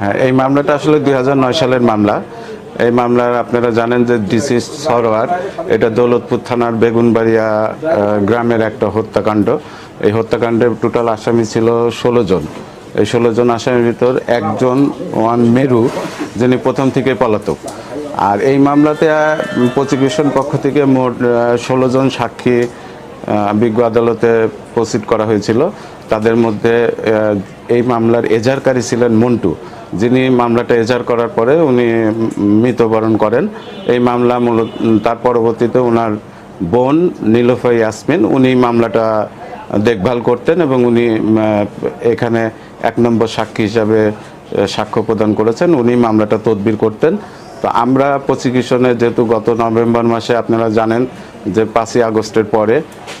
হ্যাঁ এই মামলাটা আসলে দুই নয় সালের মামলা। এই মামলার আপনারা জানেন যে ডিসি সরোয়ার, এটা দৌলতপুর থানার বেগুনবাড়িয়া গ্রামের একটা হত্যাকাণ্ড। এই হত্যাকাণ্ডের টোটাল আসামি ছিল ষোলো জন। এই ষোলো জন আসামির ভিতর একজন ওয়ান মেরু, যিনি প্রথম থেকে পলাতক। আর এই মামলাতে প্রসিকিউশন পক্ষ থেকে মোট ষোলো জন সাক্ষী বিজ্ঞ আদালতে প্রসিড করা হয়েছিল। তাদের মধ্যে এই মামলার এজারকারী ছিলেন মন্টু। যিনি মামলাটা এজার করার পরে উনি মৃত্যুবরণ করেন। এই মামলা মূলত, তার পরবর্তীতে ওনার বোন নীলোফা ইয়াসমিন, উনি মামলাটা দেখভাল করতেন এবং উনি এখানে এক নম্বর সাক্ষী হিসাবে সাক্ষ্য প্রদান করেছেন। উনি মামলাটা তদবির করতেন। তো আমরা প্রসিকিউশনে যেহেতু গত নভেম্বর মাসে আপনারা জানেন যে পাঁচই আগস্টের পরে,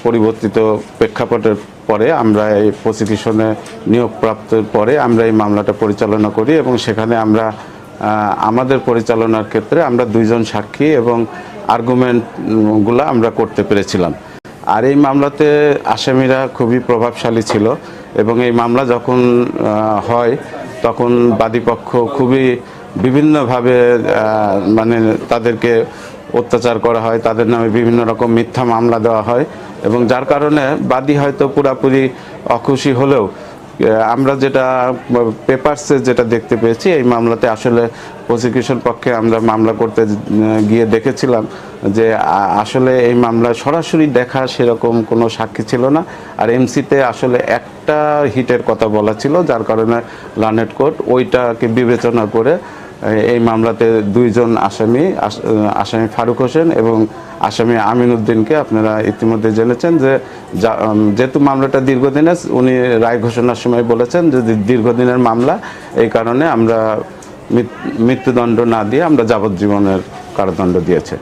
পরিবর্তিত প্রেক্ষাপটের পরে আমরা এই প্রসিকিউশনে নিয়োগপ্রাপ্তের পরে আমরা এই মামলাটা পরিচালনা করি এবং সেখানে আমরা আমাদের পরিচালনার ক্ষেত্রে আমরা দুইজন সাক্ষী এবং আর্গুমেন্টগুলো আমরা করতে পেরেছিলাম। আর এই মামলাতে আসামিরা খুবই প্রভাবশালী ছিল। এবং এই মামলা যখন হয়, তখন বাদীপক্ষ খুবই বিভিন্নভাবে মানে তাদেরকে অত্যাচার করা হয়, তাদের নামে বিভিন্ন রকম মিথ্যা মামলা দেওয়া হয় এবং যার কারণে বাদী হয়তো পুরাপুরি অখুশি হলেও আমরা যেটা, পেপারসে যেটা দেখতে পেয়েছি, এই মামলাতে আসলে প্রসিকিউশন পক্ষে আমরা মামলা করতে গিয়ে দেখেছিলাম যে আসলে এই মামলা সরাসরি দেখা সেরকম কোনো সাক্ষী ছিল না। আর এমসিতে আসলে একটা হিটের কথা বলা ছিল, যার কারণে লানেট কোর্ট ওইটাকে বিবেচনা করে এই- মামলাতে দুইজন আসামি, আস- আসামি ফারুক হোসেন এবং আসামি আমিন উদ্দিনকে আপনারা ইতিমধ্যে জেনেছেন যে যেহেতু মামলাটা দীর্ঘদিনের উনি রায় ঘোষণার সময় বলেছেন যে দীর্ঘদিনের মামলা, এই কারণে আমরা মৃত্যুদণ্ড না দিয়ে আমরা যাবজ্জীবনের কারাদণ্ড দিয়েছে।